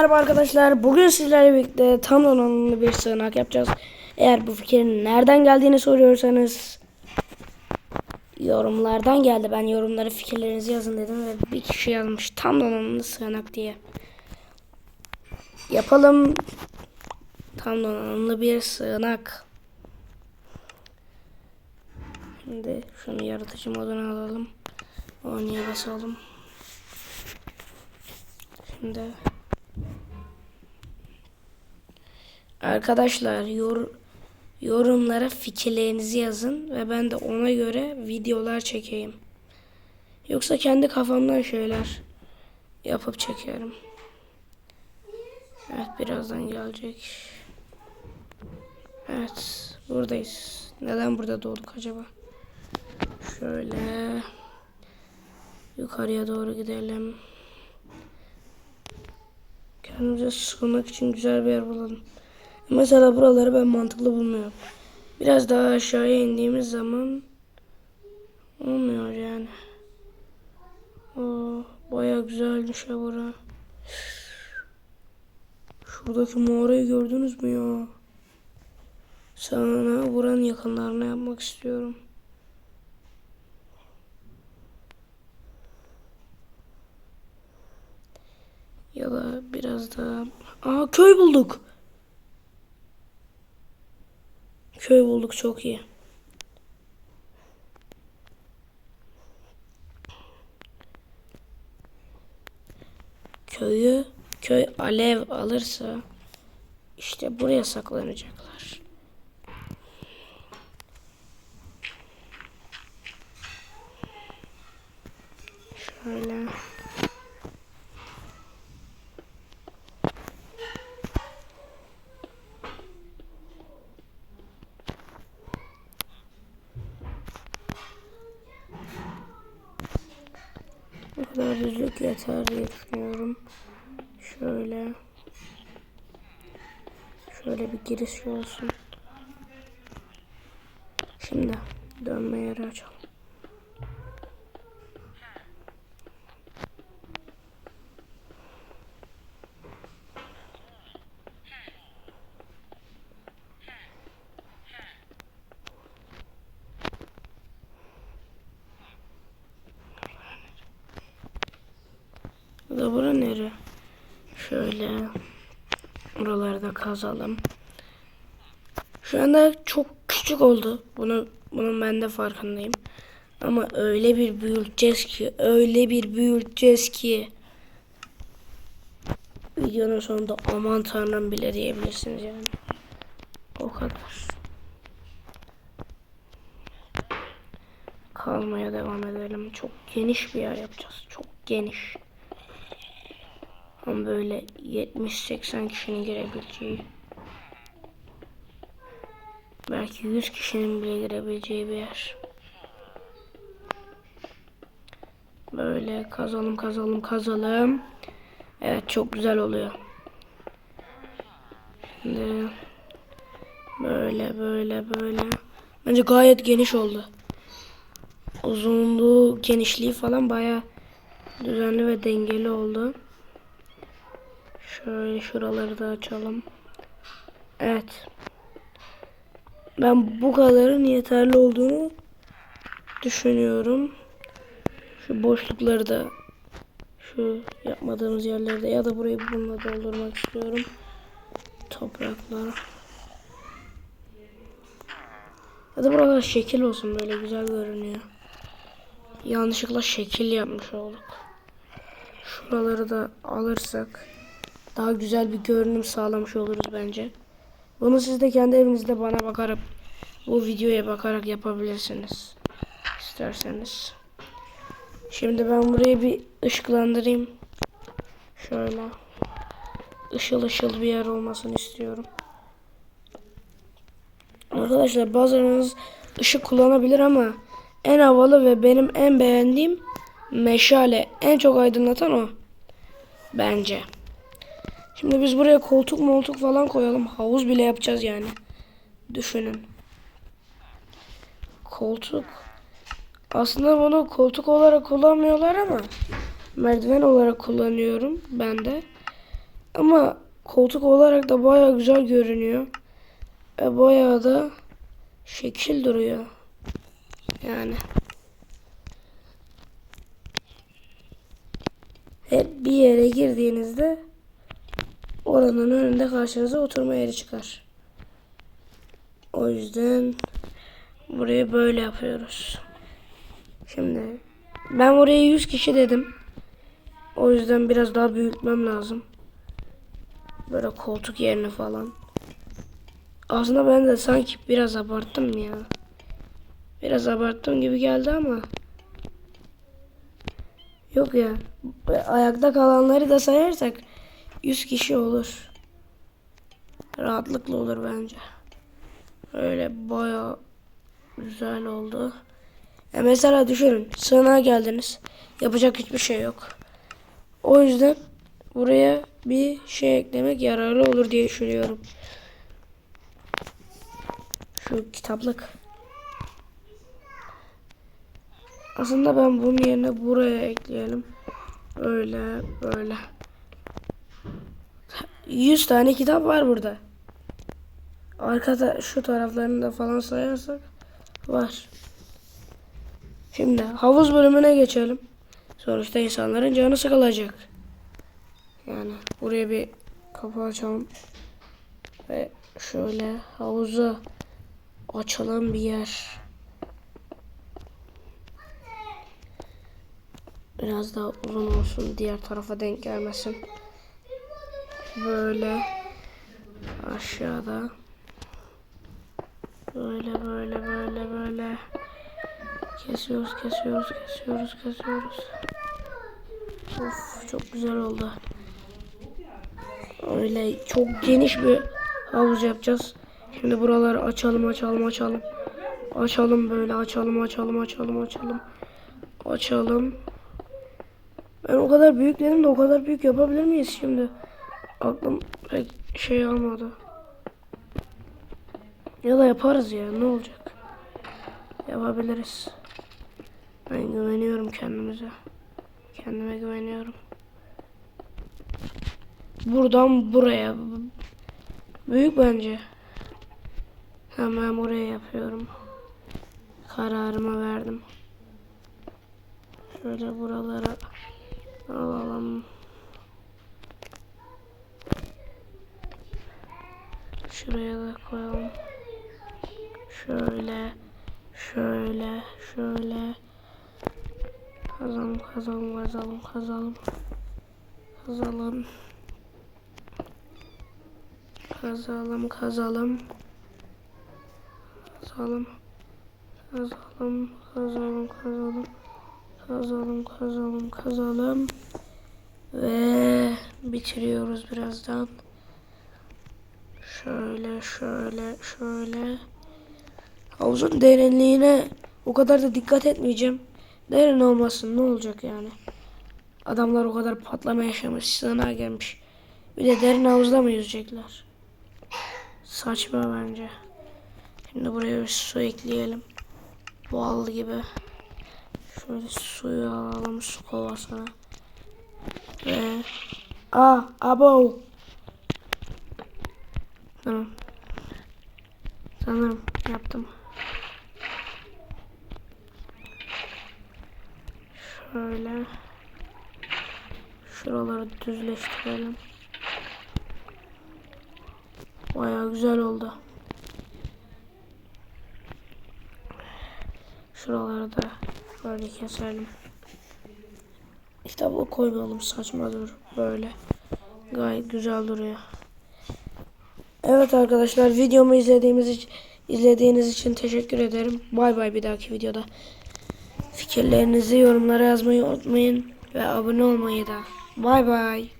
Merhaba arkadaşlar. Bugün sizlerle birlikte tam donanımlı bir sığınak yapacağız. Eğer bu fikrin nereden geldiğini soruyorsanız yorumlardan geldi. Ben yorumlara fikirlerinizi yazın dedim ve bir kişi yazmış tam donanımlı sığınak diye. Yapalım tam donanımlı bir sığınak. Şimdi şunu yaratıcı moduna alalım. Oynaya basalım. Şimdi Arkadaşlar yor, yorumlara fikirlerinizi yazın ve ben de ona göre videolar çekeyim. Yoksa kendi kafamdan şeyler yapıp çekerim. Evet birazdan gelecek. Evet buradayız. Neden burada doğduk acaba? Şöyle yukarıya doğru gidelim. Kendimize sığınmak için güzel bir yer bulalım. Mesela buraları ben mantıklı bulmuyorum. Biraz daha aşağıya indiğimiz zaman olmuyor yani. Oo, baya güzelmiş ya bura. Şuradaki mağarayı gördünüz mü ya? Sana buranın yakınlarına yapmak istiyorum. Ya da biraz daha... Aa köy bulduk. Köy bulduk çok iyi. Köyü köy alev alırsa işte buraya saklanacaklar. Şöyle. Bu kadar düzlük yeter diye düşünüyorum. Şöyle. Şöyle bir giriş olsun. Şimdi dönme yeri açalım. Bu da bura nere? Şöyle. Buraları da kazalım. Şu anda çok küçük oldu. Bunu bunun ben de farkındayım. Ama öyle bir büyüteceğiz ki, öyle bir büyüteceğiz ki videonun sonunda aman tanrım bile diyebilirsiniz yani. O kadar. Kalmaya devam edelim. Çok geniş bir yer yapacağız. Çok geniş. Ama böyle 70-80 kişinin girebileceği belki 100 kişinin bile girebileceği bir yer. Böyle kazalım kazalım kazalım. Evet çok güzel oluyor. Şimdi böyle böyle böyle. Bence gayet geniş oldu. Uzunluğu, genişliği falan baya düzenli ve dengeli oldu. Şöyle şuraları da açalım. Evet. Ben bu kadarın yeterli olduğunu düşünüyorum. Şu boşlukları da şu yapmadığımız yerlerde ya da burayı bununla doldurmak istiyorum. Toprakla. Ya da buralar şekil olsun böyle güzel görünüyor. Yanlışlıkla şekil yapmış olduk. Şuraları da alırsak daha güzel bir görünüm sağlamış oluruz bence. Bunu siz de kendi evinizde bana bakarak bu videoya bakarak yapabilirsiniz. İsterseniz. Şimdi ben burayı bir ışıklandırayım. Şöyle. Işıl ışıl bir yer olmasını istiyorum. Arkadaşlar bazılarınız ışık kullanabilir ama en havalı ve benim en beğendiğim meşale. En çok aydınlatan o. Bence. Şimdi biz buraya koltuk moltuk falan koyalım. Havuz bile yapacağız yani. Düşünün. Koltuk. Aslında bunu koltuk olarak kullanmıyorlar ama merdiven olarak kullanıyorum ben de. Ama koltuk olarak da baya güzel görünüyor. Ve baya da şekil duruyor. Yani. Hep bir yere girdiğinizde oranın önünde karşınıza oturma yeri çıkar. O yüzden burayı böyle yapıyoruz. Şimdi ben buraya 100 kişi dedim. O yüzden biraz daha büyütmem lazım. Böyle koltuk yerine falan. Aslında ben de sanki biraz abarttım ya. Biraz abarttım gibi geldi ama. Yok ya. Ayakta kalanları da sayarsak 100 kişi olur. Rahatlıkla olur bence. Öyle baya güzel oldu. Ya mesela düşünün sığınağa geldiniz. Yapacak hiçbir şey yok. O yüzden buraya bir şey eklemek yararlı olur diye düşünüyorum. Şu kitaplık. Aslında ben bunun yerine buraya ekleyelim. Öyle böyle. 100 tane kitap var burada. Arkada şu taraflarını da falan sayarsak var. Şimdi havuz bölümüne geçelim. Sonuçta insanların canı sıkılacak. Yani buraya bir kapı açalım. Ve şöyle havuza açılan bir yer. Biraz daha uzun olsun. Diğer tarafa denk gelmesin. Böyle aşağıda. Böyle böyle böyle böyle. Kesiyoruz, kesiyoruz, kesiyoruz, kesiyoruz. Of çok güzel oldu. Öyle çok geniş bir havuz yapacağız. Şimdi buraları açalım, açalım, açalım. Açalım böyle, açalım, açalım, açalım, açalım. Açalım. Ben o kadar büyük dedim de o kadar büyük yapabilir miyiz şimdi? Aklım şey almadı. Ya da yaparız ya ne olacak? Yapabiliriz. Ben güveniyorum kendimize. Kendime güveniyorum. Buradan buraya. Büyük bence. Hemen buraya yapıyorum. Kararımı verdim. Şöyle buralara alalım. Şuraya da koyalım. Şöyle, şöyle, şöyle. Kazalım, kazalım, kazalım, kazalım. Kazalım. Kazalım, kazalım. Kazalım. Kazalım, kazalım, kazalım. Kazalım, kazalım, kazalım. Ve bitiriyoruz birazdan. Şöyle, şöyle, şöyle. Havuzun derinliğine o kadar da dikkat etmeyeceğim. Derin olmasın ne olacak yani. Adamlar o kadar patlama yaşamış, sığınağa gelmiş. Bir de derin havuzda mı yüzecekler? Saçma bence. Şimdi buraya bir su ekleyelim. Bal gibi. Şöyle suyu alalım su kovasına. Ve... Aa, abo. Tamam. Sanırım yaptım. Şöyle. Şuraları düzleştirelim. Bayağı güzel oldu. Şuraları da böyle keselim. Kitabı koymayalım saçma dur böyle. Gayet güzel duruyor. Evet arkadaşlar videomu izlediğimiz izlediğiniz için teşekkür ederim. Bay bay bir dahaki videoda. Fikirlerinizi yorumlara yazmayı unutmayın ve abone olmayı da. Bay bay.